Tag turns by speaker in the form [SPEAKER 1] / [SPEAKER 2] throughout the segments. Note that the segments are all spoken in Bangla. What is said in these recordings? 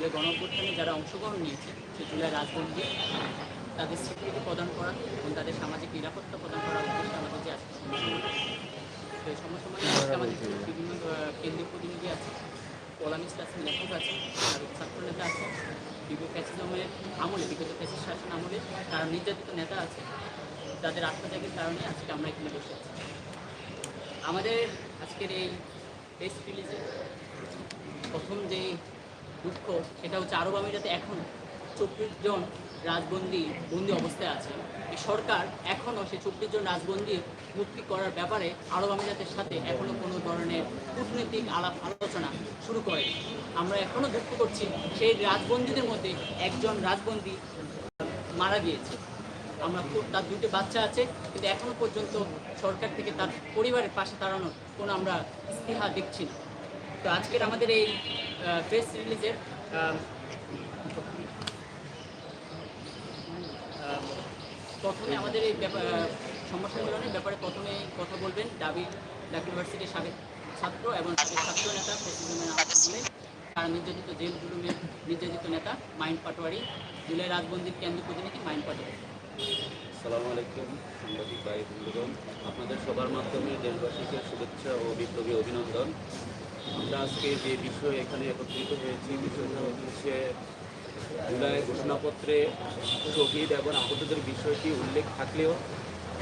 [SPEAKER 1] জুলাই গণঅভ্যুত্থানে যারা অংশগ্রহণ নিয়েছে সেই জুলাই রাজবন্দী তাদের স্বীকৃতি প্রদান করা এবং তাদের সামাজিক নিরাপত্তা প্রদান করার উদ্দেশ্যে আমাদের যে আজকে সমসমান তো এই সমসময় আমাদের বিভিন্ন কেন্দ্রীয় প্রতিনিধি আছে কলামিস্ট আছে লেখক আছে আর ছাত্রনেতা আছে বিগত ফ্যাসিজমের আমলে বিগত ফ্যাসিস্ট শাসন আমলে তারা নির্যাতিত নেতা আছে যাদের আত্মত্যাগের কারণে আজকে আমরা এখানে বসে আছি। আমাদের আজকের এই প্রেস রিলিজে প্রথম যে দুঃখ, সেটা হচ্ছে আরব আমিরাতে এখন চব্বিশ জন রাজবন্দি বন্দি অবস্থায় আছে। সরকার এখনও সেই চব্বিশ জন রাজবন্দি মুক্তি করার ব্যাপারে আরব আমিরাতের সাথে এখনও কোনো ধরনের কূটনৈতিক আলাপ আলোচনা শুরু করেনি। আমরা এখনও দুঃখ করছি, সেই রাজবন্দীদের মধ্যে একজন রাজবন্দি মারা গিয়েছে। আমরা তার দুটো বাচ্চা আছে, কিন্তু এখনও পর্যন্ত সরকার থেকে তার পরিবারের পাশে দাঁড়ানোর কোনো আমরা ইস্তিহা দেখছি না। তো আজকের আমাদের এই প্রেস রিলিজের প্রথমে আমাদের এই সংবাদ সম্মেলনের ব্যাপারে প্রথমে কথা বলবেন ডাবি ঢাকা ইউনিভার্সিটির সাবেক ছাত্র এবং সাবেক ছাত্র নেতা আহ্বানে তারা নির্যাতিত জেল জুলুমের নির্যাতিত নেতা মাইন্ড পাটোয়ারি, জুলাই রাজবন্দির কেন্দ্রীয় প্রতিনিধি মাইন্ড পাটোয়ারি।
[SPEAKER 2] সালামু আলাইকুম, সাংবাদিক আপনাদের সবার মাধ্যমে দেশবাসীকে শুভেচ্ছা ও বিপ্লবী অভিনন্দন। আমরা আজকে যে বিষয়ে এখানে একত্রিত হয়েছি, বিষয়টা হচ্ছে জুলাই ঘোষণাপত্রে শহীদ এবং আহতদের বিষয়টি উল্লেখ থাকলেও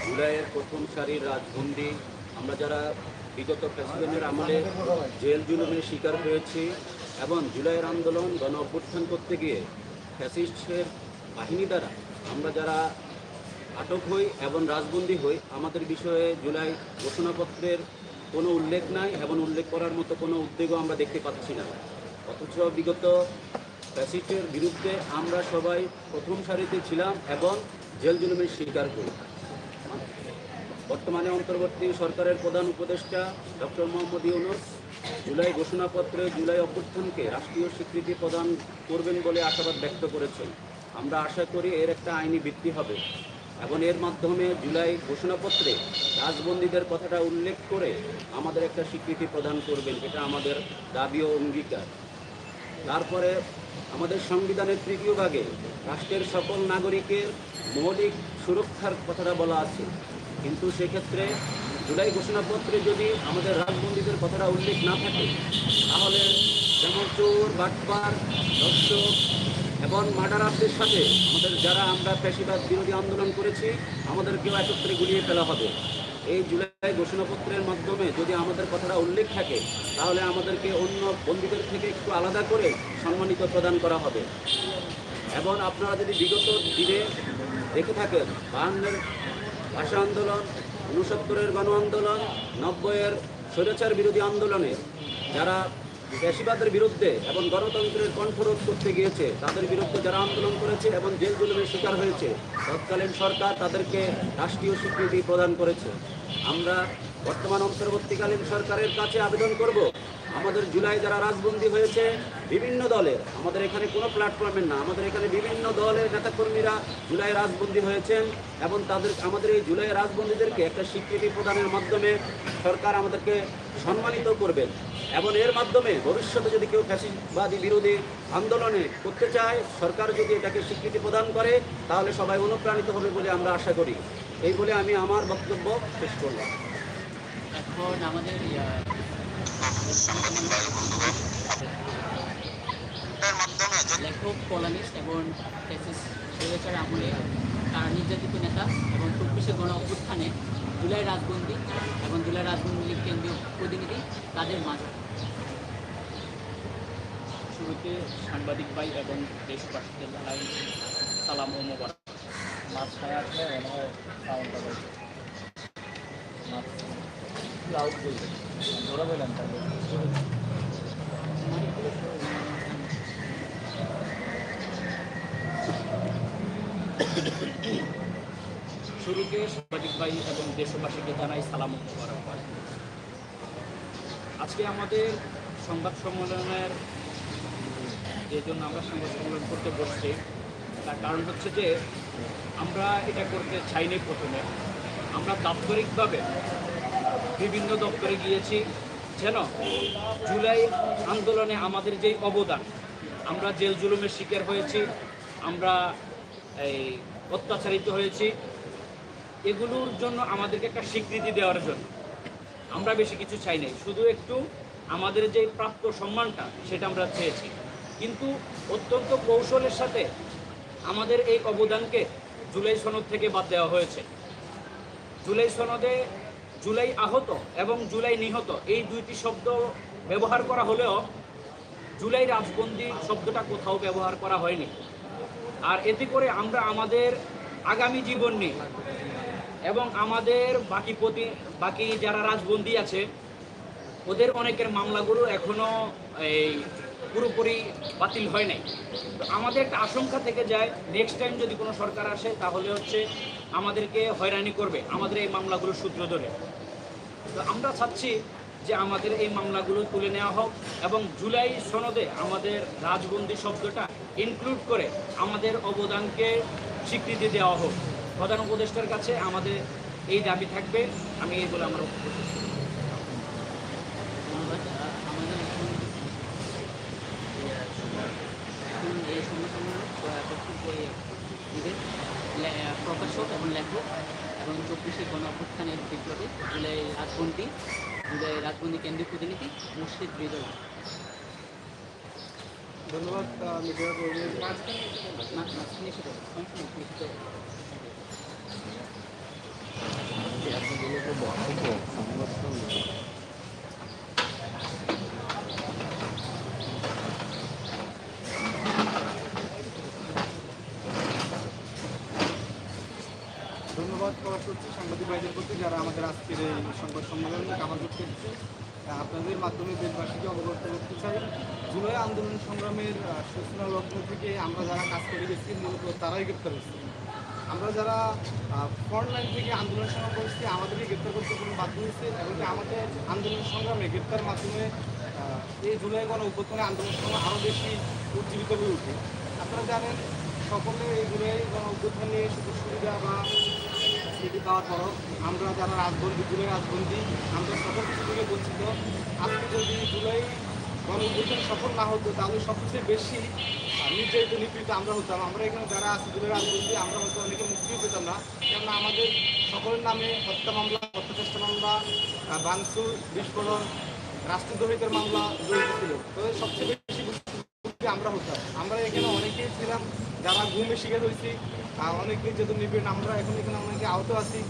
[SPEAKER 2] জুলাইয়ের প্রথম সারির রাজবন্দি আমরা যারা বিগত প্রেসিডেন্টের আমলে জেল জুলুমের শিকার হয়েছি এবং জুলাইয়ের আন্দোলন গণ অভ্যুত্থান করতে গিয়ে ফ্যাসিস্টের বাহিনী দ্বারা আমরা যারা আটক হই এবং রাজবন্দি হই, আমাদের বিষয়ে জুলাই ঘোষণাপত্রের কোনো উল্লেখ নাই এবং উল্লেখ করার মতো কোনো উদ্যোগও আমরা দেখতে পাচ্ছি না। অথচ বিগত ফ্যাসিস্টের বিরুদ্ধে আমরা সবাই প্রথম সারিতে ছিলাম এবং জেল জুলুমের শিকার করি বর্তমানে অন্তর্বর্তী সরকারের প্রধান উপদেষ্টা ডক্টর মোহাম্মদ ইউনুস জুলাই ঘোষণাপত্রে জুলাই অভ্যুত্থানকে রাষ্ট্রীয় স্বীকৃতি প্রদান করবেন বলে আশাবাদ ব্যক্ত করেছেন। আমরা আশা করি এর একটা আইনি ভিত্তি হবে। এবং এর মাধ্যমে জুলাই ঘোষণাপত্রে রাজবন্দীদের কথাটা উল্লেখ করে আমাদের একটা স্বীকৃতি প্রদান করবেন, এটা আমাদের দাবি ও অঙ্গীকার। তারপরে আমাদের সংবিধানের তৃতীয় ভাগে রাষ্ট্রের সকল নাগরিকের মৌলিক সুরক্ষার কথাটা বলা আছে। কিন্তু সেক্ষেত্রে জুলাই ঘোষণাপত্রে যদি আমাদের রাজবন্দীদের কথাটা উল্লেখ না থাকে, তাহলে যেমন চোর, বাটপার দর্শক এবং মার্ডারারদের সাথে আমাদের যারা আমরা পেশিবাদ বিরোধী আন্দোলন করেছি, আমাদেরকেও একত্রে গুলিয়ে ফেলা হবে। এই জুলাই ঘোষণাপত্রের মাধ্যমে যদি আমাদের কথাটা উল্লেখ থাকে, তাহলে আমাদেরকে অন্য বন্দীদের থেকে একটু আলাদা করে সম্মানিত প্রদান করা হবে। এবং আপনারা যদি বিগত দিনে দেখে থাকেন, বাহান্নের ভাষা আন্দোলন উনসত্তরের গণ আন্দোলন, নব্বইয়ের স্বৈরাচার বিরোধী আন্দোলনে যারা পেশিবাদের বিরুদ্ধে এবং গণতন্ত্রের কণ্ঠরোধ করতে গিয়েছে, তাদের বিরুদ্ধে যারা আন্দোলন করেছে এবং জেল জুলুমের শিকার হয়েছে, তৎকালীন সরকার তাদেরকে রাষ্ট্রীয় স্বীকৃতি প্রদান করেছে। আমরা বর্তমান অন্তর্বর্তীকালীন সরকারের কাছে আবেদন করব আমাদের জুলাই যারা রাজবন্দী হয়েছে, বিভিন্ন দলের আমাদের এখানে কোনো প্ল্যাটফর্মের না, আমাদের এখানে বিভিন্ন দলের নেতাকর্মীরা জুলাই রাজবন্দী হয়েছেন এবং তাদের, আমাদের এই জুলাই রাজবন্দীদেরকে একটা স্বীকৃতি প্রদানের মাধ্যমে সরকার আমাদেরকে সম্মানিত করবেন এবং এর মাধ্যমে ভবিষ্যতে যদি কেউ ফ্যাসিবাদী বিরোধী আন্দোলনে করতে চায়, সরকার যদি এটাকে স্বীকৃতি প্রদান করে, তাহলে সবাই অনুপ্রাণিত হবে বলে আমরা আশা করি। এই বলে আমি আমার বক্তব্য শেষ করলাম।
[SPEAKER 1] এখন আমাদের কলামিস্ট এবং তারা নির্যাতিত নেতা এবং চব্বিশে গণ অভ্যুত্থানে জুলাই রাজবন্দি এবং জুলাই রাজবন্দি কেন্দ্রীয় প্রতিনিধি তাদের মাঝে।
[SPEAKER 3] শুরুতে সাংবাদিক ভাই এবং দেশবাসীকে জানাই সালাম ও মোবারক।
[SPEAKER 4] মাঝখানে আসলে বেশি লাউড বলবেন।
[SPEAKER 3] শুরুতে সাংবাদিক ভাই এবং দেশবাসীকে জানাই সালাম মোবারকবাদ। আজকে আমাদের সংবাদ সম্মেলনের যে জন্য আমরা সংবাদ সম্মেলন করতে বসছি, তার কারণ হচ্ছে যে আমরা এটা করতে চাইনি প্রথমে। আমরা দাপ্তরিকভাবে বিভিন্ন দপ্তরে গিয়েছি। যেন জুলাই আন্দোলনে আমাদের যেই অবদান,
[SPEAKER 5] আমরা জেল জুলুমের শিকার হয়েছি, আমরা এই অত্যাচারিত হয়েছি, এগুলোর জন্য আমাদেরকে একটা স্বীকৃতি দেওয়ার জন্য। আমরা বেশি কিছু চাই নাই, শুধু একটু আমাদের যে প্রাপ্ত সম্মানটা, সেটা আমরা চেয়েছি। কিন্তু অত্যন্ত কৌশলের সাথে আমাদের এই অবদানকে জুলাই সনদ থেকে বাদ দেওয়া হয়েছে। জুলাই সনদে জুলাই আহত এবং জুলাই নিহত, এই দুইটি শব্দ ব্যবহার করা হলেও জুলাই রাজবন্দি শব্দটা কোথাও ব্যবহার করা হয়নি। আর এতে করে আমরা আমাদের আগামী জীবন নিয়ে এবং আমাদের বাকি প্রতি, বাকি যারা রাজবন্দি আছে, ওদের অনেকের মামলাগুলো এখনও এই পুরোপুরি বাতিল হয় নাই। তো আমাদের একটা আশঙ্কা থেকে যায় নেক্সট টাইম যদি কোনো সরকার আসে, তাহলে হচ্ছে আমাদেরকে হয়রানি করবে, আমাদের এই মামলাগুলো সূত্র ধরে। তো আমরা চাচ্ছি যে আমাদের এই মামলাগুলো তুলে নেওয়া হোক এবং জুলাই সনদে আমাদের রাজবন্দি শব্দটা ইনক্লুড করে আমাদের অবদানকে স্বীকৃতি দেওয়া হোক। প্রধান উপদেষ্টার কাছে আমাদের এই দাবি থাকবে, আমি এই বলে আমার
[SPEAKER 1] এখন এখন এই সম্মেলনে ঈদের প্রকাশক এবং লেখক এবং চব্বিশে গণঅভ্যুত্থানের বিপ্লবে জুলাই রাজবন্দি জুলাই রাজবন্দি কেন্দ্রীয় প্রতিনিধি মুর্শিদ হৃদয়
[SPEAKER 4] ধন্যবাদ মিডিয়া কর্মীদের
[SPEAKER 1] মা- মাঝখানে এসে বলো, সমস্যা নেই, তুমি এসে বলো।
[SPEAKER 4] ধন্যবাদ প্রকাশ করছি সাংবাদিক ভাইদের প্রতি যারা আমাদের আজকের এই সংবাদ সম্মেলনে কামাল করতে এসেছে আপনাদের মাধ্যমে দেশবাসীকে অবগত করতে চাই জুলাই আন্দোলন সূচনা লগ্ন থেকে আমরা যারা কাজ করে গেছি, মূলত তারাই গ্রেপ্তার হয়েছি। আমরা যারা ফ্রন্ট লাইন থেকে আন্দোলন সংগ্রাম করেছি, আমাদেরকে গ্রেপ্তার করতে কোনো বাধ্য হয়েছে এবং আমাদের আন্দোলন সংগ্রামে গ্রেপ্তার মাধ্যমে এই জুলাই গণ অভ্যুত্থানে আন্দোলন সংগ্রাম আরও বেশি উজ্জীবিত হয়ে ওঠে আপনারা জানেন, সকলে এই জুলাই গণ অভ্যুত্থান নিয়ে সুযোগ সুবিধা বা স্মৃতি পাওয়ার পরও আমরা যারা রাজবন্দি, জুলাই রাজবন্দি, আমরা সকল কিছু থেকে বঞ্চিত। আজকে যদি জুলাই গণ অভ্যুত্থান সফল না হতো, তাহলে সবচেয়ে বেশি নির্যাতিত নিপীড়িত, আমরা হতাম। আমরা এখানে যারা আছি জুলাই রাজবন্দি আমরা হয়তো অনেকে মুক্তিও পেতাম না। কেননা আমাদের সকলের নামে হত্যা মামলা হত্যা চেষ্টা মামলা ভাঙচুর, বিস্ফোরণ, রাষ্ট্রদ্রোহিতার মামলা জড়িত ছিল। তবে সবচেয়ে বেশি আমরা হতাম। আমরা এখানে অনেকেই ছিলাম, যারা ঘুমে শিকার হয়েছি আর অনেক নির্যাতন নিবেন আমরা এখন এখানে অনেকে আহত আছি।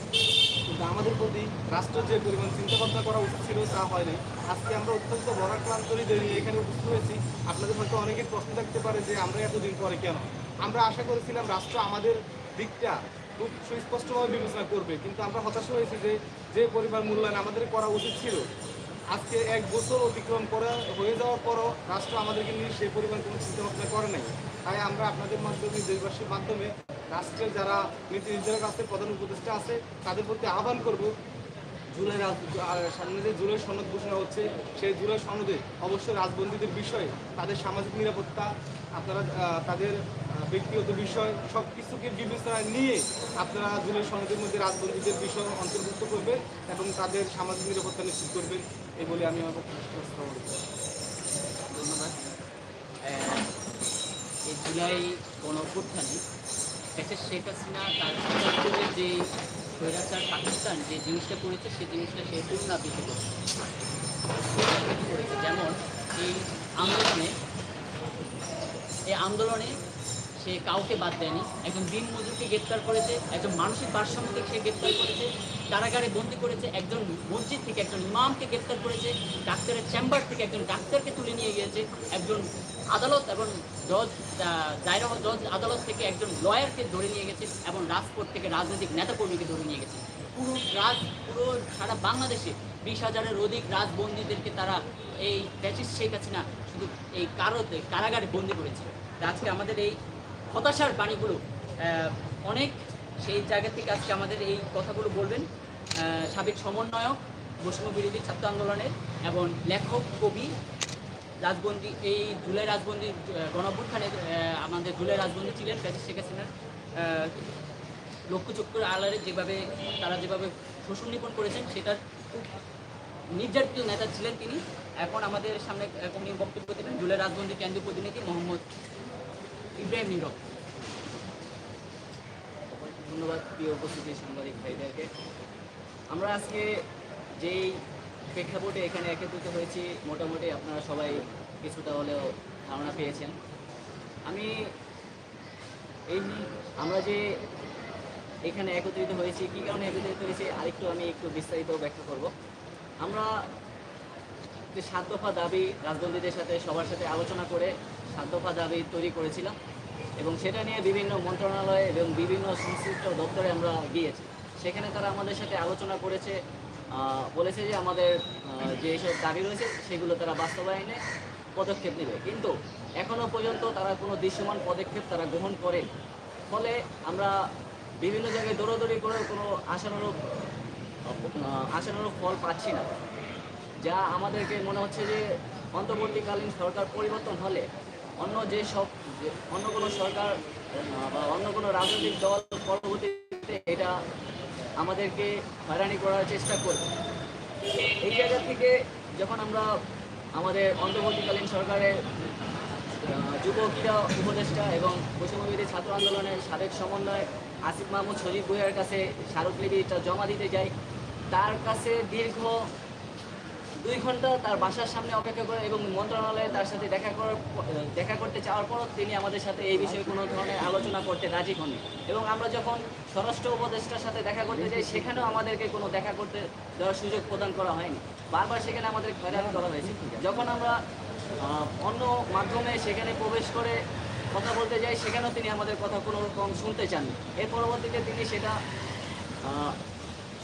[SPEAKER 4] আমাদের প্রতি রাষ্ট্র যে পরিমাণ চিন্তা ভাবনা করা উচিত ছিল, তা হয়নি। আজকে আমরা অত্যন্ত বরাক্রান্ত হৃদয় এখানে উপস্থিত হয়েছি। আপনাদের হয়তো অনেকের প্রশ্ন থাকতে পারে যে, আমরা এতদিন পরে কেন? আমরা আশা করেছিলাম রাষ্ট্র আমাদের দিকটা খুব সুস্পষ্টভাবে বিবেচনা করবে, কিন্তু আমরা হতাশ হয়েছি যে যে পরিমাণ মূল্যায়ন আমাদের করা উচিত ছিল। আজকে এক বছর অতিক্রম করা, হয়ে যাওয়ার পরও রাষ্ট্র আমাদেরকে নিয়ে সে পরিমাণ কোনো চিন্তা ভাবনা করে নাই। তাই আমরা আপনাদের মাধ্যমে, দেশবাসীর মাধ্যমে রাষ্ট্রের যারা নীতি নির্ধারক আছে, প্রধান উপদেষ্টা আছে, তাদের প্রতি আহ্বান করব। জুলাই সামনে যে জুলাই সনদ ঘোষণা হচ্ছে, সেই জুলাই সনদে অবশ্যই রাজবন্দীদের বিষয়ে, তাদের সামাজিক নিরাপত্তা, আপনারা তাদের ব্যক্তিগত বিষয় সব কিছুকে বিবেচনায় নিয়ে আপনারা জুলাই সনদের মধ্যে রাজবন্দীদের বিষয় অন্তর্ভুক্ত করবেন এবং তাদের সামাজিক নিরাপত্তা নিশ্চিত করবেন। এই বলে আমি আমার।
[SPEAKER 1] ধন্যবাদ। এই জুলাই গণ দেশের শেখ হাসিনা তার যে স্বৈরাচার পাকিস্তান যে জিনিসটা করেছে সেই জিনিসটা সে পুনরাবৃত্তি করেছে। করেছে যেমন এই আন্দোলনে এই আন্দোলনে সে কাউকে বাদ দেয়নি। একজন দিন মজুরকে গ্রেপ্তার করেছে, একজন মানসিক ভারসাম্যকে সে গ্রেপ্তার করেছে। কারাগারে বন্দি করেছে একজন মসজিদ থেকে একজন ইমামকে গ্রেপ্তার করেছে, ডাক্তারের চেম্বার থেকে একজন ডাক্তারকে তুলে নিয়ে গিয়েছে, একজন আদালত এবং জজ দায়রা জজ আদালত থেকে একজন লয়ারকে ধরে নিয়ে গেছে এবং রাজপথ থেকে রাজনৈতিক নেতাকর্মীকে ধরে নিয়ে গেছে। পুরো রাজ, পুরো সারা বাংলাদেশে বিশ হাজারের অধিক রাজবন্দীদেরকে তারা এই ফ্যাসিস্ট শেখ হাসিনা শুধু এই কারোতে, কারাগারে বন্দি করেছে। আজকে আমাদের এই হতাশার বাণীগুলো অনেক সেই জায়গা থেকে আজকে আমাদের এই কথাগুলো বলবেন সাবেক সমন্বয়ক বৈষম্য বিরোধী ছাত্র আন্দোলনের এবং লেখক কবি রাজবন্দি এই জুলাই রাজবন্দি আহ, আমাদের জুলাই রাজবন্দি ছিলেন ফ্যাসিস্ট শেখ হাসিনার লক্ষ্যচক্র আলারে যেভাবে তারা যেভাবে শোষণ নিপন করেছেন সেটার খুব নির্যাতিত নেতা ছিলেন তিনি।
[SPEAKER 6] এখন আমাদের সামনে এখন বক্তব্য দেবেন জুলাই রাজবন্দি কেন্দ্রীয় প্রতিনিধি মোহাম্মদ ইব্রাহিম নীরব। ধন্যবাদ প্রিয় উপস্থিতি সাংবাদিক ভাইদেরকে। আমরা আজকে যেই প্রেক্ষাপটে এখানে একত্রিত হয়েছি, মোটামুটি আপনারা সবাই কিছুটা হলেও ধারণা পেয়েছেন। আমি এই আমরা যে এখানে একত্রিত হয়েছি, কী কারণে একত্রিত হয়েছি, আরেকটু আমি একটু বিস্তারিত ব্যাখ্যা করব। আমরা যে সাত দফা দাবি রাজবন্দীদের সাথে, সবার সাথে আলোচনা করে সাত দফা দাবি তৈরি করেছিলাম। এবং সেটা নিয়ে বিভিন্ন মন্ত্রণালয় এবং বিভিন্ন সংশ্লিষ্ট দপ্তরে আমরা গিয়েছি। সেখানে তারা আমাদের সাথে আলোচনা করেছে বলেছে যে আমাদের যে সব দাবি রয়েছে সেগুলো তারা বাস্তবায়নে পদক্ষেপ নেবে। কিন্তু এখনও পর্যন্ত তারা কোনো দৃশ্যমান পদক্ষেপ তারা গ্রহণ করে ফলে আমরা বিভিন্ন জায়গায় দৌড়াদৌড়ি করে কোনো আশানুরূপ আশানুরূপ ফল পাচ্ছি না। যা আমাদেরকে মনে হচ্ছে যে অন্তর্বর্তীকালীন সরকার পরিবর্তন হলে অন্য যে সব অন্য কোনো সরকার বা অন্য কোনো রাজনৈতিক দল পরবর্তীতে এটা আমাদেরকে হয়রানি করার চেষ্টা করবে। এই জায়গা থেকে যখন আমরা আমাদের অন্তর্বর্তীকালীন সরকারের যুব ক্রীড়া উপদেষ্টা এবং পশ্চিমবঙ্গের ছাত্র আন্দোলনের সাবেক সমন্বয় আসিফ মাহমুদ শরীফ ভুইয়ার কাছে স্মারকলিপিটা জমা দিতে যাই, তার কাছে দীর্ঘ দুই ঘণ্টা তার বাসার সামনে অপেক্ষা করে এবং মন্ত্রণালয়ে তার সাথে দেখা করার দেখা করতে চাওয়ার পরও তিনি আমাদের সাথে এই বিষয়ে কোনো ধরনের আলোচনা করতে রাজি হননি। এবং আমরা যখন স্বরাষ্ট্র উপদেষ্টার সাথে দেখা করতে যাই, সেখানেও আমাদেরকে কোনো দেখা করতে দেওয়ার সুযোগ প্রদান করা হয়নি। বারবার সেখানে আমাদের হয়রানি করা হয়েছে। যখন আমরা অন্য মাধ্যমে সেখানে প্রবেশ করে কথা বলতে যাই, সেখানেও তিনি আমাদের কথা কোনো রকম শুনতে চাননি। এর পরবর্তীতে তিনি সেটা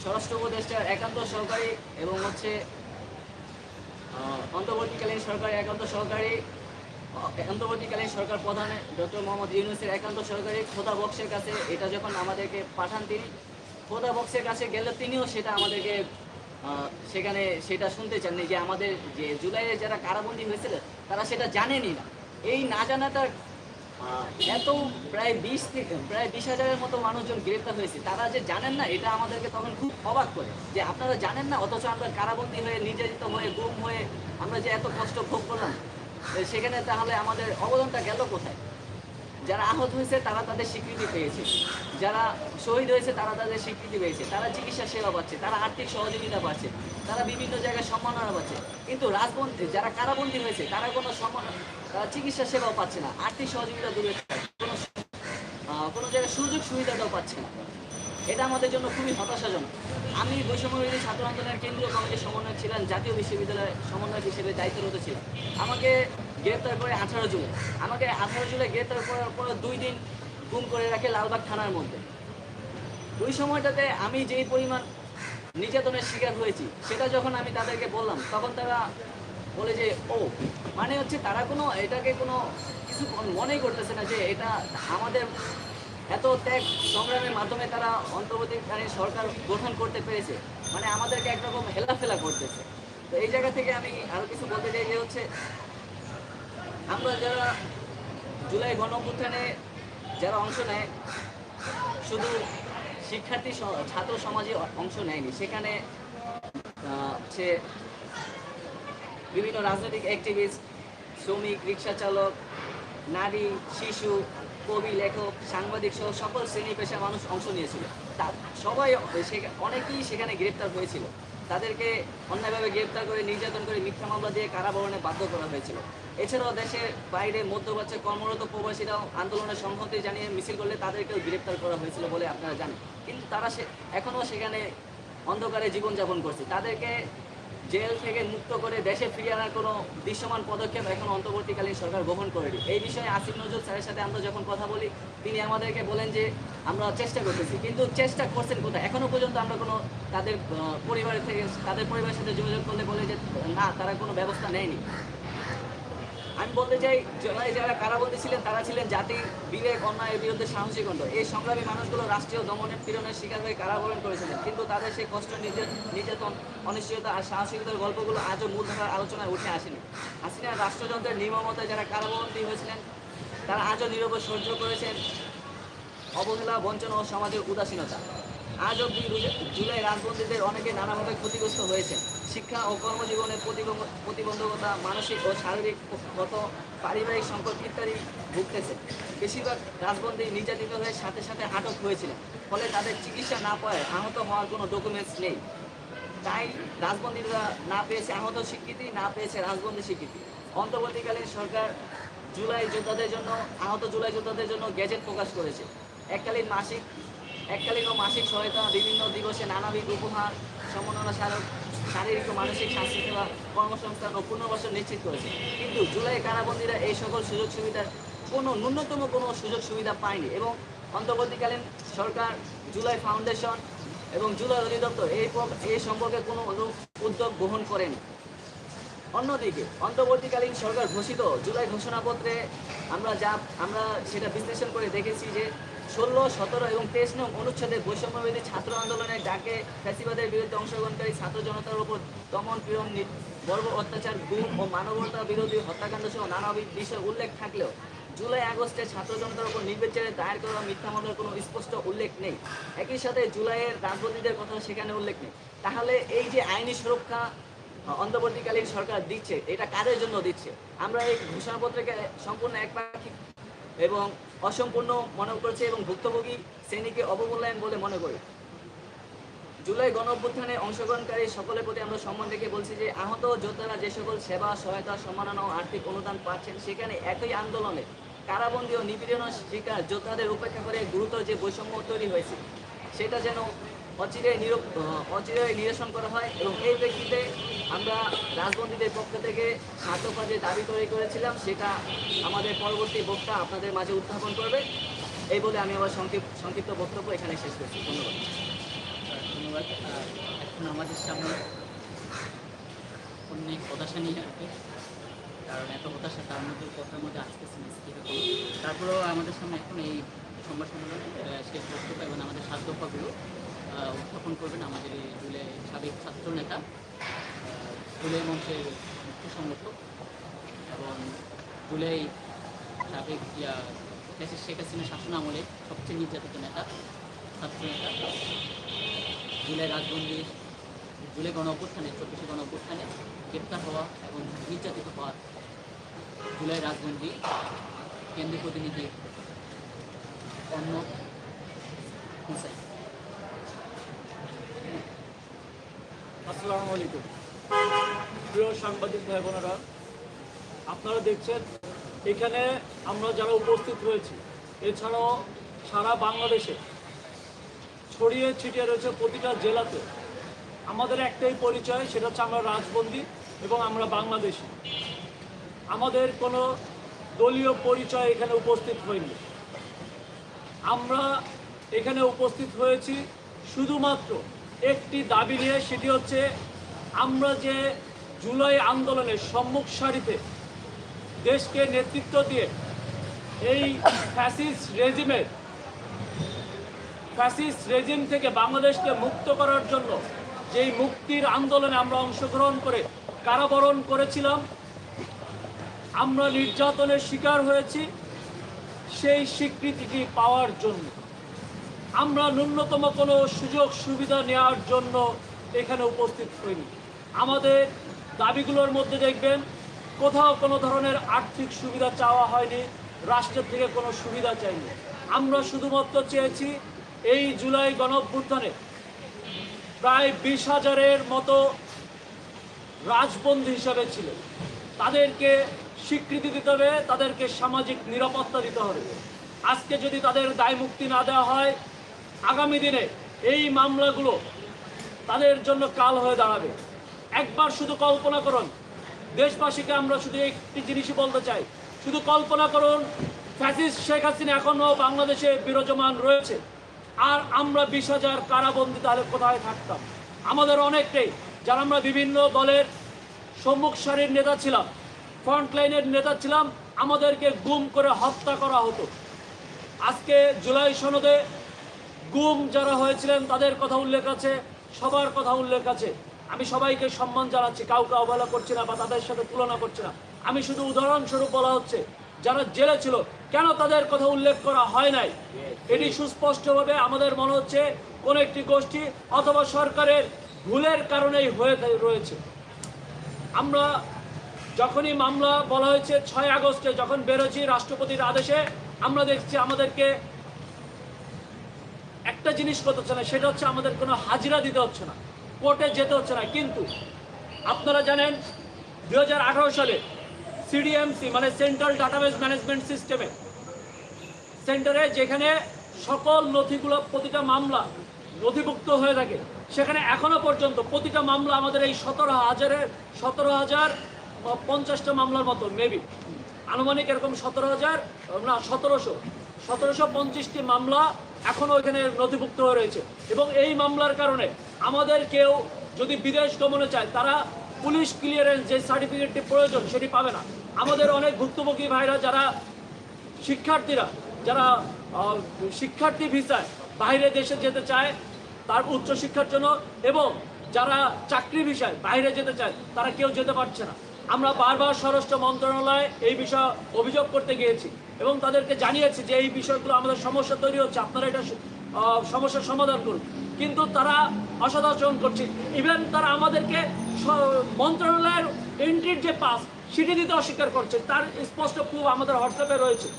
[SPEAKER 6] স্বরাষ্ট্র উপদেষ্টার একান্ত সরকারি এবং হচ্ছে অন্তর্বর্তীকালীন সরকার একান্ত একান্তবর্তীকালীন অন্তর্বর্তীকালীন সরকার প্রধান ডক্টর মোহাম্মদ ইউনুসের একান্ত সরকারি খোদা বক্সের কাছে এটা যখন আমাদেরকে পাঠান তিনি খোদা বক্সের কাছে গেলে তিনিও সেটা আমাদেরকে সেখানে সেটা শুনতে চাননি যে আমাদের যে জুলাইয়ে যারা কারাবন্দী হয়েছিল তারা সেটা জানেনি না। এই না জানাটার আহ, এত প্রায় বিশ প্রায় বিশ হাজারের মতো মানুষজন গ্রেপ্তার হয়েছে। তারা যে জানেন না, এটা আমাদেরকে তখন খুব অবাক করে। যে আপনারা জানেন না, অথচ আমরা কারাবন্দী হয়ে, নির্যাতিত হয়ে, গুম হয়ে আমরা যে এত কষ্ট ভোগ করলাম সেখানে তাহলে আমাদের অবদানটা গেল কোথায়? যারা আহত হয়েছে, তারা তাদের স্বীকৃতি পেয়েছে। যারা শহীদ হয়েছে, তারা তাদের স্বীকৃতি পেয়েছে। তারা চিকিৎসা সেবা পাচ্ছে, তারা আর্থিক সহযোগিতা পাচ্ছে, তারা বিভিন্ন জায়গায় সম্মাননা পাচ্ছে। কিন্তু রাজবন্দী যারা কারাবন্দী হয়েছে, তারা কোনো সম্মান চিকিৎসা সেবাও পাচ্ছে না, আর্থিক সহযোগিতা দূরে কোনো কোনো জায়গায় সুযোগ সুবিধাটাও পাচ্ছে না। এটা আমাদের জন্য খুবই হতাশাজনক। আমি বৈষম্য বিরোধী ছাত্র আন্দোলনের কেন্দ্রীয় কমিটির সমন্বয় ছিলাম, জাতীয় বিশ্ববিদ্যালয়ের সমন্বয়ক হিসেবে দায়িত্বরত ছিলাম। আমাকে গ্রেপ্তার করে আঠারো জুলাই, আমাকে আঠারো জুলাই গ্রেপ্তার করার পর দুই দিন গুম করে রাখে লালবাগ থানার মধ্যে। ওই সময়টাতে আমি যেই পরিমাণ নির্যাতনের শিকার হয়েছি, সেটা যখন আমি তাদেরকে বললাম, তখন তারা বলে যে, ও মানে হচ্ছে তারা কোনো, এটাকে কোনো কিছু মনেই করতেছে না যে এটা আমাদের এত ত্যাগ সংগ্রামের মাধ্যমে তারা অন্তর্বর্তীকালীন সরকার গঠন করতে পেরেছে। মানে আমাদেরকে একরকম হেলাফেলা করতেছে। তো এই জায়গা থেকে আমি আরও কিছু বলতে চাই যে হচ্ছে, আমরা যারা জুলাই গণ অভ্যুত্থানে যারা অংশ নেয়, শুধু শিক্ষার্থী স- ছাত্র সমাজে অংশ নেয়নি, সেখানে হচ্ছে বিভিন্ন রাজনৈতিক অ্যাক্টিভিস্ট শ্রমিক, রিক্সা চালক, নারী, শিশু, কবি, লেখক, সাংবাদিক সহ সকল শ্রেণি পেশার মানুষ অংশ নিয়েছিল। তা সবাই অনেকেই সেখানে গ্রেপ্তার হয়েছিল। তাদেরকে অন্যায়ভাবে গ্রেপ্তার করে নির্যাতন করে মিথ্যা মামলা দিয়ে কারাবরণে বাধ্য করা হয়েছিল। এছাড়াও দেশের বাইরে মধ্যপ্রাচ্যে কর্মরত প্রবাসীরাও আন্দোলনের সংহতি জানিয়ে মিছিল করলে তাদেরকেও গ্রেপ্তার করা হয়েছিল বলে আপনারা জানেন। কিন্তু তারা সে এখনও সেখানে অন্ধকারে জীবনযাপন করছে। তাদেরকে জেল থেকে মুক্ত করে দেশে ফিরিয়ে আনার কোনো দৃশ্যমান পদক্ষেপ এখন অন্তর্বর্তীকালীন সরকার গ্রহণ করেনি। এই বিষয়ে আসিফ নজরুল স্যারের সাথে আমরা যখন কথা বলি, তিনি আমাদেরকে বলেন যে, আমরা চেষ্টা করতেছি। কিন্তু চেষ্টা করছেন কোথায়? এখনও পর্যন্ত আমরা কোনো তাদের পরিবারের থেকে, তাদের পরিবারের সাথে যোগাযোগ করলে বলে যে, না, তারা কোনো ব্যবস্থা নেয়নি। আমি বলতে চাই, জেলায় যারা কারাবন্দী ছিলেন, তারা ছিলেন জাতির বিবেক অন্যায়ের বিরুদ্ধে সাহসী কণ্ঠ এই সংগ্রামী মানুষগুলো রাষ্ট্রীয় দমনের পীড়নের শিকার হয়ে কারাবরণ করেছিলেন। কিন্তু তাদের সেই কষ্ট, নির্যা- নির্যাতন, অনিশ্চয়তা আর সাহসিকতার গল্পগুলো আজও মূলধারার আলোচনায় উঠে আসেনি। হাসিনা রাষ্ট্রযন্ত্রের নির্মমতায় যারা কারাবন্দী হয়েছিলেন, তারা আজও নীরবে সহ্য করেছেন। অবহেলা, বঞ্চনা ও সমাজের উদাসীনতা। আজ অব্দি জুলাই রাজবন্দীদের অনেকে নানাভাবে ক্ষতিগ্রস্ত হয়েছেন। শিক্ষা ও কর্মজীবনে প্রতিবন্ধ- প্রতিবন্ধকতা, মানসিক ও শারীরিক গত পারিবারিক সংকট ইত্যাদি ভুগতেছে। বেশিরভাগ রাজবন্দী নির্যাতিত হয়ে সাথে সাথে আটক হয়েছিলেন। ফলে তাদের চিকিৎসা না পায় আহত হওয়ার কোনো ডকুমেন্টস নেই। তাই রাজবন্দীরা না পেয়েছে আহত স্বীকৃতি, না পেয়েছে রাজবন্দী স্বীকৃতি। অন্তর্বর্তীকালীন সরকার জুলাই যোদ্ধাদের জন্য, আহত জুলাই যোদ্ধাদের জন্য গেজেট প্রকাশ করেছে। এককালীন মাসিক, এককালীন ও মাসিক সহায়তা, বিভিন্ন দিবসে নানাবিধ উপহার, সমন্বয় স্মারক শারীরিক ও মানসিক শাস্তি সেবা কর্মসংস্থান ও পুনর্বাসন নিশ্চিত করেছে। কিন্তু জুলাই কারাবন্দীরা এই সকল সুযোগ সুবিধার কোনো ন্যূনতম কোনো সুযোগ সুবিধা পায়নি এবং অন্তর্বর্তীকালীন সরকার, জুলাই ফাউন্ডেশন এবং জুলাই অধিদপ্তর এই এই সম্পর্কে কোনো উদ্যোগ গ্রহণ করেনি। অন্যদিকে অন্তর্বর্তীকালীন সরকার ঘোষিত জুলাই ঘোষণাপত্রে আমরা যা, আমরা সেটা বিশ্লেষণ করে দেখেছি যে ষোলো, সতেরো এবং তেইশ নং অনুচ্ছেদে বৈষম্যবিধি ছাত্র আন্দোলনের ডাকে ফ্যাসিবাদের বিরুদ্ধে অংশগ্রহণকারী ছাত্র জনতার উপর দমন পীড়ন বর্ব অত্যাচার, গুম ও মানবতা বিরোধী হত্যাকাণ্ড সহ নানাবিধ বিষয় উল্লেখ থাকলেও জুলাই আগস্টে ছাত্র জনতার উপর নির্বিচারে দায়ের করা মিথ্যা মামলার কোনো স্পষ্ট উল্লেখ নেই। একই সাথে জুলাইয়ের রাজনীতিদের কথা সেখানে উল্লেখ নেই। তাহলে এই যে আইনি সুরক্ষা অন্তর্বর্তীকালীন সরকার দিচ্ছে, এটা কাদের জন্য দিচ্ছে? আমরা এই ঘোষণাপত্রকে সম্পূর্ণ একপাক্ষিক এবং অসম্পূর্ণ মনে করছি এবং ভুক্তভোগী শ্রেণীকে অবমূল্যায়ন বলে মনে করি। জুলাই গণ অভ্যুত্থানে অংশগ্রহণকারী সকলের প্রতি আমরা সম্মান রেখে বলছি যে আহত যোদ্ধারা যে সকল সেবা, সহায়তা, সম্মাননা ও আর্থিক অনুদান পাচ্ছেন, সেখানে একই আন্দোলনে কারাবন্দী ও নিপীড়ন শিকার যোদ্ধাদের উপেক্ষা করে গুরুতর যে বৈষম্য তৈরি হয়েছে, সেটা যেন অচিরে নিরূপ অচিরে নিরসন করা হয় এবং এই প্রেক্ষিতে আমরা রাজবন্দীদের পক্ষ থেকে যে দাবি তৈরি করেছিলাম, সেটা আমাদের পরবর্তী বক্তা আপনাদের মাঝে উত্থাপন করবে। এই বলে আমি আমার সংক্ষিপ্ত সংক্ষিপ্ত বক্তব্য এখানে শেষ করছি। ধন্যবাদ।
[SPEAKER 1] ধন্যবাদ। এখন আমাদের সামনে অনেক হতাশা নিয়ে কি। কারণ এত হতাশা, তার মধ্যে কথার মধ্যে আসতেছে না তারপরেও আমাদের সামনে এখন এই সংবাদ সম্মেলনে শেষ বক্তব্য এবং আমাদের সাধ্যপাগুলো উত্থাপন করবেন আমাদের এই সাবেক ছাত্র নেতা। জুলাই মঞ্চের মুখ্য সংগঠক এবং জুলাই সাবেক শেখ হাসিনা শাসন আমলে সবচেয়ে নির্যাতিত নেতা, ছাত্র নেতা। জুলাই রাজবন্দির জুলাই গণ অভ্যুত্থানে, চব্বিশে গণ গ্রেপ্তার হওয়া এবং নির্যাতিত হওয়ার জুলাই রাজবন্দি কেন্দ্রীয় প্রতিনিধি অন্য হুসাইন।
[SPEAKER 3] আসসালামু আলাইকুম। প্রিয় সাংবাদিক ভাই বোনেরা আপনারা দেখছেন, এখানে আমরা যারা উপস্থিত হয়েছি এছাড়াও সারা বাংলাদেশে ছড়িয়ে ছিটিয়ে রয়েছে প্রতিটা জেলাতে, আমাদের একটাই পরিচয়, সেটা হচ্ছে আমরা রাজবন্দী এবং আমরা বাংলাদেশি। আমাদের কোনো দলীয় পরিচয় এখানে উপস্থিত হয়নি। আমরা এখানে উপস্থিত হয়েছি শুধুমাত্র একটি দাবি নিয়ে সেটি হচ্ছে, আমরা যে জুলাই আন্দোলনের সম্মুখ সারিতে দেশকে নেতৃত্ব দিয়ে এই ফ্যাসিস রেজিমের ফ্যাসিস রেজিম থেকে বাংলাদেশকে মুক্ত করার জন্য যেই মুক্তির আন্দোলনে আমরা অংশগ্রহণ করে কারাবরণ করেছিলাম, আমরা নির্যাতনের শিকার হয়েছি, সেই স্বীকৃতিটি পাওয়ার জন্য? আমরা ন্যূনতম কোনো সুযোগ সুবিধা নেওয়ার জন্য এখানে উপস্থিত হইনি। আমাদের দাবিগুলোর মধ্যে দেখবেন, কোথাও কোনো ধরনের আর্থিক সুবিধা চাওয়া হয়নি, রাষ্ট্রের থেকে কোনো সুবিধা চাইনি। আমরা শুধুমাত্র চেয়েছি, এই জুলাই গণঅভ্যুত্থানে প্রায় বিশ হাজারের মতো রাজবন্দী হিসাবে ছিল তাদেরকে স্বীকৃতি দিতে হবে, তাদেরকে সামাজিক নিরাপত্তা দিতে হবে। আজকে যদি তাদের দায় মুক্তি না দেওয়া হয় আগামী দিনে এই মামলাগুলো তাদের জন্য কাল হয়ে দাঁড়াবে। একবার শুধু কল্পনা করুন, দেশবাসীকে আমরা শুধু একটি জিনিসই বলতে চাই, শুধু কল্পনা করুন, ফ্যাসিস্ট শেখ হাসিনা এখনও বাংলাদেশে বিরাজমান রয়েছে। আর আমরা বিশ হাজার কারাবন্দি তাহলে কোথায় থাকতাম? আমাদের অনেকটাই যারা আমরা বিভিন্ন দলের সম্মুখ সারির নেতা ছিলাম, ফ্রন্ট লাইনের নেতা ছিলাম, আমাদেরকে গুম করে হত্যা করা হতো। আজকে জুলাই সনদে গুম যারা হয়েছিলেন, তাদের কথা উল্লেখ আছে, সবার কথা উল্লেখ আছে। আমি সবাইকে সম্মান জানাচ্ছি, কাউকে অবহেলা করছি না বা তাদের সাথে তুলনা করছি না। আমি শুধু উদাহরণস্বরূপ বলা হচ্ছে, যারা জেলে ছিল, কেন তাদের কথা উল্লেখ করা হয় নাই? এটি সুস্পষ্টভাবে আমাদের মনে হচ্ছে, কোন একটি গোষ্ঠী অথবা সরকারের ভুলের কারণেই হয়ে রয়েছে। আমরা যখনই মামলা বলা হয়েছে, ছয় আগস্টে যখন বেরোছি রাষ্ট্রপতির আদেশে, আমরা দেখছি আমাদেরকে একটা জিনিস করতে হচ্ছে না, সেটা হচ্ছে আমাদের কোনো হাজিরা দিতে হচ্ছে না, কোর্টে যেতে হচ্ছে না। কিন্তু আপনারা জানেন দু হাজার আঠারো সালে সিডিএমসি মানে সেন্ট্রাল ডাটাবেস ম্যানেজমেন্ট সিস্টেমে সেন্টারে যেখানে সকল নথিগুলো, প্রতিটা মামলা নথিভুক্ত হয়ে থাকে, সেখানে এখনও পর্যন্ত প্রতিটা মামলা আমাদের এই সতেরো হাজারের, সতেরো হাজার পঞ্চাশটা মামলার মতো মেবি আনুমানিক এরকম সতেরো হাজার, না, সতেরোশো সতেরোশো পঞ্চাশটি মামলা এখনও এখানে নথিভুক্ত হয়ে রয়েছে। এবং এই মামলার কারণে আমাদের কেউ যদি বিদেশ গমনে চায়, তারা পুলিশ ক্লিয়ারেন্স যে সার্টিফিকেটটি প্রয়োজন সেটি পাবে না। আমাদের অনেক ভুক্তভোগী ভাইরা যারা শিক্ষার্থীরা, যারা শিক্ষার্থী ভিসায় বাইরে দেশে যেতে চায়, তার উচ্চ শিক্ষার জন্য এবং যারা চাকরি ভিসায় বাইরে যেতে চায়, তারা কেউ যেতে পারছে না। আমরা বারবার স্বরাষ্ট্র মন্ত্রণালয়ে এই বিষয়ে অভিযোগ করতে গিয়েছি এবং তাদেরকে জানিয়েছি যে এই বিষয়গুলো আমাদের সমস্যা তৈরি হচ্ছে, আপনারা এটা সমস্যার সমাধান করুন। কিন্তু তারা অসদাচরণ করছে। ইভেন তারা আমাদেরকে মন্ত্রণালয়ের এন্ট্রির যে পাস সেটি দিতে অস্বীকার করছে। তার স্পষ্ট প্রুফ আমাদের হোয়াটসঅ্যাপে রয়েছে।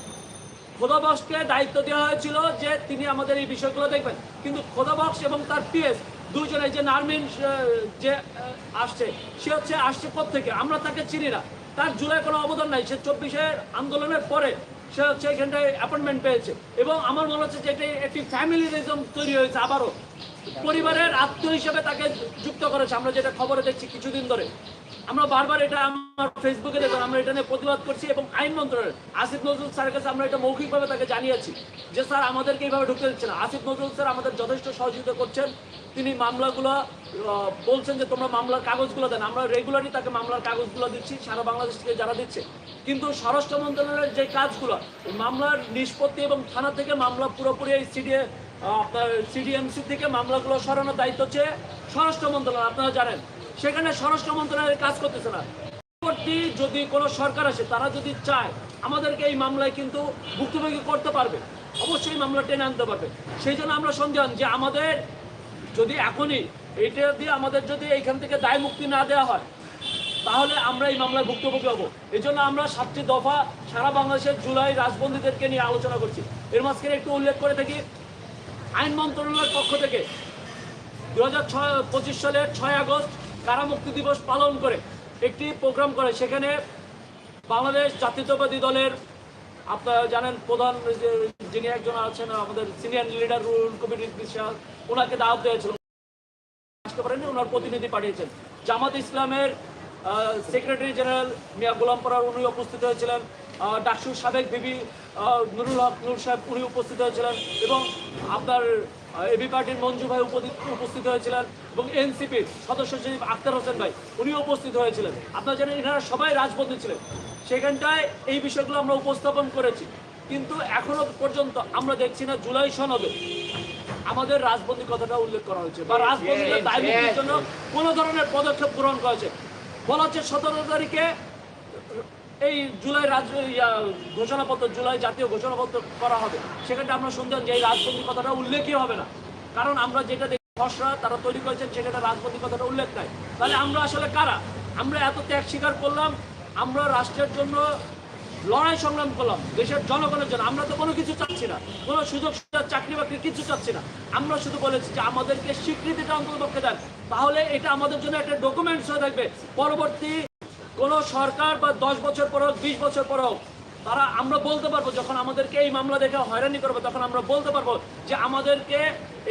[SPEAKER 3] খোদাবক্সকে দায়িত্ব দেওয়া হয়েছিল যে তিনি আমাদের এই বিষয়গুলো দেখবেন। কিন্তু খোদাবক্স এবং তার পিএস দুজনে যে নারমিন যে আসছে, সে হচ্ছে আসছে থেকে আমরা তাকে চিনি না। তার জুলাই কোনো অবদান নাই। সে চব্বিশের আন্দোলনের পরে সে হচ্ছে এখানটায় অ্যাপয়েন্টমেন্ট পেয়েছে। এবং আমার মনে হচ্ছে যে এটি একটি ফ্যামিলিজম তৈরি হয়েছে আবারও। পরিবারের আত্মীয় হিসেবে তাকে যুক্ত করেছে। আমরা যেটা খবরে দেখছি কিছুদিন ধরে। আমরা বারবার এটা আমার ফেসবুকে দেখুন, আমরা এটা নিয়ে প্রতিবাদ করছি এবং আইন মন্ত্রণালয়, আসিফ নজরুল স্যারের কাছে আমরা এটা মৌখিকভাবে তাকে জানিয়েছি যে স্যার, আমাদেরকে এইভাবে ঢুকতে দিচ্ছে না। আসিফ নজরুল স্যার আমাদের যথেষ্ট সহযোগিতা করছেন। তিনি মামলাগুলো বলছেন যে তোমরা মামলার কাগজগুলো দেন। আমরা রেগুলারই তাকে মামলার কাগজগুলো দিচ্ছি, সারা বাংলাদেশ থেকে যারা দিচ্ছে। কিন্তু স্বরাষ্ট্র মন্ত্রণালয়ের যে কাজগুলো, মামলার নিষ্পত্তি এবং থানা থেকে মামলা পুরোপুরি এই সিডিএ আপনার সিডিএমসি থেকে মামলাগুলো সরানোর দায়িত্ব হচ্ছে স্বরাষ্ট্র মন্ত্রণালয়, আপনারা জানেন। সেখানে স্বরাষ্ট্র মন্ত্রণালয়ের কাজ করতেছে না। পরবর্তী যদি কোনো সরকার আসে, তারা যদি চায়, আমাদেরকে এই মামলায় কিন্তু ভুক্তভোগী করতে পারবে। অবশ্যই মামলা টেনে আনতে পারবে। সেই জন্য আমরা সন্দেহান যে আমাদের যদি এখনই এটা দিয়ে আমাদের যদি এইখান থেকে দায় মুক্তি না দেওয়া হয়, তাহলে আমরা এই মামলায় ভুক্তভোগী হব। এই জন্য আমরা সাতটি দফা সারা বাংলাদেশের জুলাই রাজবন্দীদেরকে নিয়ে আলোচনা করছি। এর মাঝখানে একটু উল্লেখ করে থাকি আইন মন্ত্রণালয়ের পক্ষ থেকে দু হাজার সালের ছয় আগস্ট কারামুক্তি দিবস পালন করে একটি প্রোগ্রাম করে। সেখানে বাংলাদেশ জাতীয়তাবাদী দলের আপনারা জানেন প্রধান যিনি একজন আছেন, আমাদের সিনিয়র লিডার রুল কমিটির বিশ্বাস ওনাকে দাওয়াত দিয়েছিল আসতে পারেননি, ওনার প্রতিনিধি পাঠিয়েছেন। জামাত ইসলামের সেক্রেটারি জেনারেল মিয়া গোলাম পরার উনি উপস্থিত হয়েছিলেন। ডাকসুর সাবেক বিবি নুরুল হক নুর সাহেব, উনি উপস্থিত হয়েছিলেন এবং আপনার এবি পার্টির মঞ্জু ভাই উপস্থিত হয়েছিলেন এবং এনসিপির সদস্য সচিব আক্তার হোসেন ভাই, উনিও উপস্থিত হয়েছিলেন। আপনারা জানেন এনারা সবাই রাজবন্দী ছিলেন। সেখানটায় এই বিষয়গুলো আমরা উপস্থাপন করেছি। কিন্তু এখনও পর্যন্ত আমরা দেখছি না জুলাই সনদে আমাদের রাজবন্দী কথাটা উল্লেখ করা হয়েছে বা রাজবন্দীদের দায় জন্য কোনো ধরনের পদক্ষেপ গ্রহণ করা হয়েছে। বলা হচ্ছে সতেরো তারিখে এই জুলাই রাজ ঘোষণাপত্র, জুলাই জাতীয় ঘোষণাপত্র করা হবে। সেখানটা আমরা শুনতাম যে এই রাজবন্দী কথাটা উল্লেখই হবে না। কারণ আমরা যেটা দেখি, খসড়া তারা তৈরি করেছেন সেখানে রাজবন্দী কথাটা উল্লেখ নাই। তাহলে আমরা আসলে কারা? আমরা এত ত্যাগ স্বীকার করলাম, আমরা রাষ্ট্রের জন্য লড়াই সংগ্রাম করলাম, দেশের জনগণের জন্য। আমরা তো কোনো কিছু চাচ্ছি না। কোনো সুযোগ, সুবিধা, চাকরি বাকরি কিছু চাচ্ছি না। আমরা শুধু বলেছি যে আমাদেরকে স্বীকৃতিটা অন্তত অন্ততপক্ষে দেন। তাহলে এটা আমাদের জন্য একটা ডকুমেন্টস হয়ে থাকবে। পরবর্তী কোন সরকার বা দশ বছর পর হোক, বিশ বছর পর হোক, তারা, আমরা বলতে পারব, যখন আমাদেরকে এই মামলা দেখে হয়রানি করবে, তখন আমরা বলতে পারব যে আমাদেরকে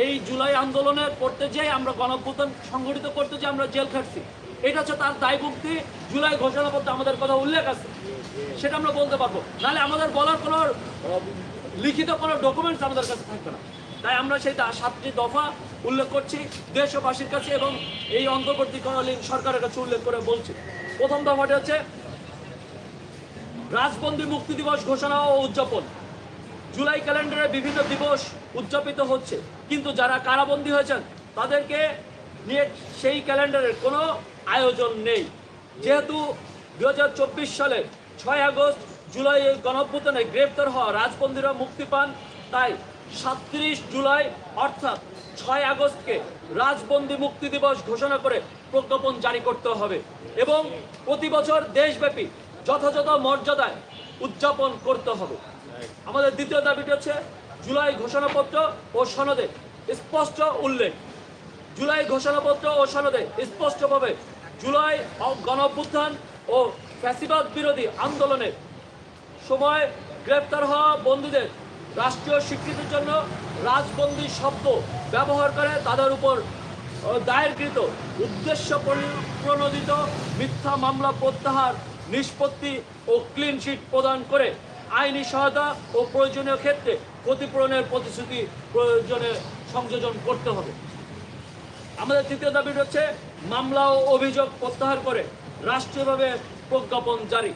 [SPEAKER 3] এই জুলাই আন্দোলনে করতে যেয়ে আমরা গণভ্যুত্থান সংগঠিত করতে যে আমরা জেল খাটছি। এটা হচ্ছে তার দায় মুক্তি জুলাই ঘোষণাপত্রে আমাদের কথা উল্লেখ আছে। সেটা আমরা বলতে পারব। নাহলে আমাদের বলার কোনো লিখিত কোনো ডকুমেন্টস আমাদের কাছে থাকবে না। তাই আমরা সেই সাতটি দফা উল্লেখ করছি দেশবাসীর কাছে এবং এই অন্তর্বর্তীকালীন সরকারের কাছে উল্লেখ করে বলছি। প্রথম দফাটি হচ্ছে রাজবন্দী মুক্তি দিবস ঘোষণা ও উদযাপন। জুলাই ক্যালেন্ডারে বিভিন্ন দিবস উদযাপিত হচ্ছে, কিন্তু যারা কারাবন্দী হয়েছেন, তাদেরকে নিয়ে সেই ক্যালেন্ডারের কোনো আয়োজন নেই। যেহেতু দু হাজার চব্বিশ সালে ছয় আগস্ট জুলাই গণঅভ্যুত্থানে গ্রেপ্তার হওয়া রাজবন্দীরা মুক্তি পান, তাই সাতত্রিশ জুলাই, অর্থাৎ ছয় আগস্টকে রাজবন্দি মুক্তি দিবস ঘোষণা করে প্রজ্ঞাপন জারি করতে হবে এবং প্রতি বছর দেশব্যাপী যথাযথ মর্যাদায় উদযাপন করতে হবে। আমাদের দ্বিতীয় দাবিটি হচ্ছে জুলাই ঘোষণাপত্র ও সনদে স্পষ্ট উল্লেখ। জুলাই ঘোষণাপত্র ও সনদে স্পষ্টভাবে জুলাই গণঅভ্যুত্থান ও ফ্যাসিবাদ বিরোধী আন্দোলনের সময় গ্রেপ্তার হওয়া বন্দীদের রাষ্ট্রীয় স্বীকৃতির জন্য রাজবন্দি শব্দ ব্যবহার করে তাদের উপর দায়েরকৃত উদ্দেশ্য প্রণ- প্রণোদিত মিথ্যা মামলা প্রত্যাহার, নিষ্পত্তি ও ক্লিন চিট প্রদান করে আইনি সহায়তা ও প্রয়োজনীয় ক্ষেত্রে ক্ষতিপূরণের প্রতিশ্রুতি প্রয়োজনে সংযোজন করতে হবে। আমাদের তৃতীয় দাবি হচ্ছে মামলা ও অভিযোগ প্রত্যাহার করে রাষ্ট্রীয়ভাবে প্রজ্ঞাপন জারি।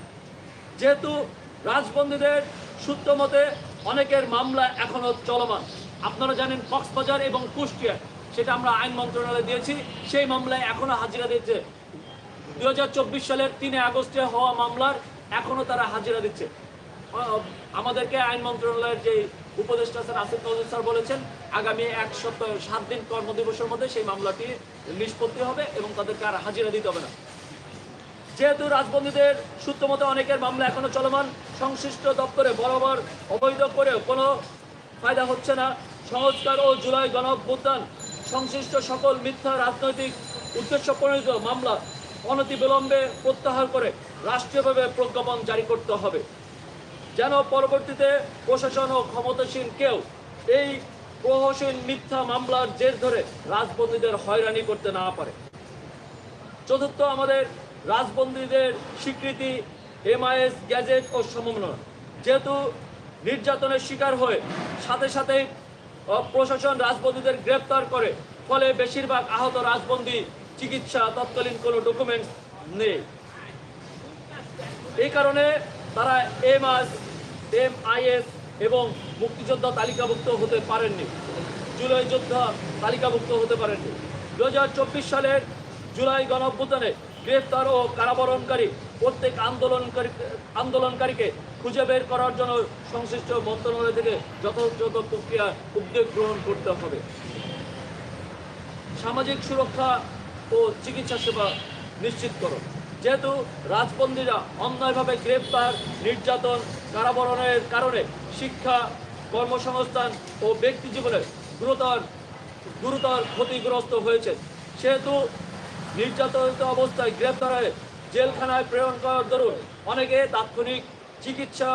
[SPEAKER 3] যেহেতু রাজবন্দীদের সূত্র মতে অনেকের মামলা এখনও চলমান। আপনারা জানেন কক্সবাজার এবং কুষ্টিয়া, সেটা আমরা আইন মন্ত্রণালয়ে দিয়েছি, সেই মামলায় এখনও হাজিরা দিচ্ছে। দুই হাজার চব্বিশ সালের তিনে আগস্টে হওয়া মামলার এখনও তারা হাজিরা দিচ্ছে। আমাদেরকে আইন মন্ত্রণালয়ের যে উপদেষ্টা স্যার আসিফ নজরুল স্যার বলেছেন, আগামী এক সপ্তাহ, সাত দিন কর্মদিবসের মধ্যে সেই মামলাটি নিষ্পত্তি হবে এবং তাদেরকে আর হাজিরা দিতে হবে না। যেহেতু রাজবন্দীদের সূত্র মতো অনেকের মামলা এখনও চলমান, সংশ্লিষ্ট দপ্তরে বরাবর অবৈধ করেও কোনো ফায়দা হচ্ছে না। সংস্কার ও জুলাই গণ অভ্যুত্থান সংশ্লিষ্ট সকল মিথ্যা রাজনৈতিক উদ্দেশ্য প্রণীত মামলা অনতি বিলম্বে প্রত্যাহার করে রাষ্ট্রীয়ভাবে প্রজ্ঞাপন জারি করতে হবে। যেন পরবর্তীতে প্রশাসন ও ক্ষমতাসীন কেউ এই প্রহসীন মিথ্যা মামলার জের ধরে রাজবন্দীদের হয়রানি করতে না পারে। চতুর্থ, আমাদের রাজবন্দীদের স্বীকৃতি এমআইএস, গ্যাজেট ও সমন্বয়। যেহেতু নির্যাতনের শিকার হয়ে সাথে সাথে প্রশাসন রাজবন্দীদের গ্রেপ্তার করে, ফলে বেশিরভাগ আহত রাজবন্দী চিকিৎসা তৎকালীন কোনো ডকুমেন্টস নেই। এই কারণে তারা এমআস এমআইএস এবং মুক্তিযোদ্ধা তালিকাভুক্ত হতে পারেননি। জুলাই যোদ্ধা তালিকাভুক্ত হতে পারেননি। দু হাজার চব্বিশ সালের জুলাই গণঅভ্যুত্থানে গ্রেফতার ও কারাবরণকারী, প্রত্যেক আন্দোলনকারী আন্দোলনকারীকে খুঁজে বের করার জন্য সংশ্লিষ্ট মন্ত্রণালয় থেকে যথাযথ প্রক্রিয়া উদ্যোগ গ্রহণ করতে হবে। সামাজিক সুরক্ষা ও চিকিৎসা সেবা নিশ্চিত করুন। যেহেতু রাজবন্দীরা অন্যায়ভাবে গ্রেপ্তার, নির্যাতন, কারাবরণের কারণে শিক্ষা, কর্মসংস্থান ও ব্যক্তি জীবনে গুরুতর গুরুতর ক্ষতিগ্রস্ত হয়েছে। সেহেতু নির্যাতনিত অবস্থায় গ্রেপ্তার হয়ে জেলখানায় প্রেরণ করার দরুন অনেকে তাৎক্ষণিক চিকিৎসা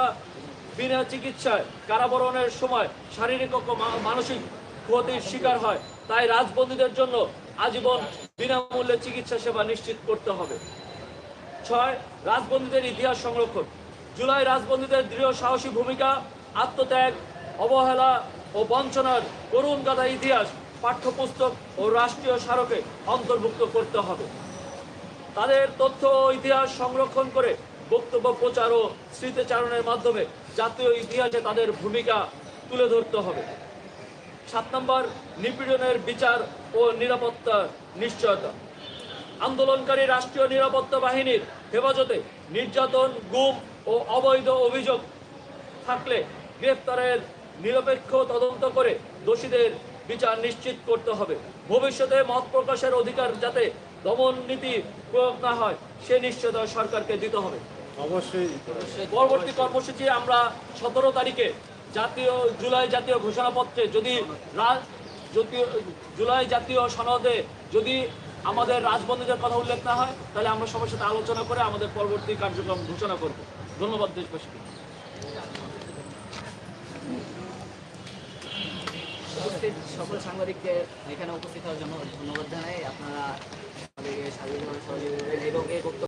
[SPEAKER 3] বিনা চিকিৎসায় কারাবরণের সময় শারীরিক ও মানসিক ক্ষতির শিকার হয়। তাই রাজবন্দীদের জন্য আজীবন বিনামূল্যে চিকিৎসা সেবা নিশ্চিত করতে হবে। ছয়, রাজবন্দীদের ইতিহাস সংরক্ষণ। জুলাই রাজবন্দীদের দৃঢ় সাহসী ভূমিকা, আত্মত্যাগ, অবহেলা ও বঞ্চনার করুণ গাথা ইতিহাস পাঠ্যপুস্তক ও রাষ্ট্রীয় স্মারকে অন্তর্ভুক্ত করতে হবে। তাদের তথ্য ও ইতিহাস সংরক্ষণ করে বক্তব্য, প্রচার ও স্মৃতিচারণের মাধ্যমে জাতীয় ইতিহাসে তাদের ভূমিকা তুলে ধরতে হবে। সাত নম্বর, নিপীড়নের বিচার ও নিরাপত্তা নিশ্চয়তা। আন্দোলনকারী রাষ্ট্রীয় নিরাপত্তা বাহিনীর হেফাজতে নির্যাতন, গুম ও অবৈধ অভিযোগ থাকলে গ্রেফতারের নিরপেক্ষ তদন্ত করে দোষীদের বিচার নিশ্চিত করতে হবে। ভবিষ্যতে মত প্রকাশের অধিকার যাতে দমন নীতি প্রয়োগ না হয় সে নিশ্চয়তা সরকারকে দিতে হবে।
[SPEAKER 7] অবশ্যই।
[SPEAKER 3] পরবর্তী কর্মসূচি আমরা সতেরো তারিখে জাতীয় জুলাই জাতীয় ঘোষণাপত্রে যদি জুলাই জাতীয় সনদে যদি আমাদের রাজবন্দীদের কথা উল্লেখ না হয় তাহলে আমরা সবার সাথে আলোচনা করে আমাদের পরবর্তী কার্যক্রম ঘোষণা করব। ধন্যবাদ দেশবাসীকে।
[SPEAKER 6] উপস্থিত সকল সাংবাদিকদের এখানে উপস্থিত হওয়ার জন্য ধন্যবাদ জানাই। আপনারা আমাদেরকে স্বাধীনভাবে সহযোগিতা এবং এই বক্তব্য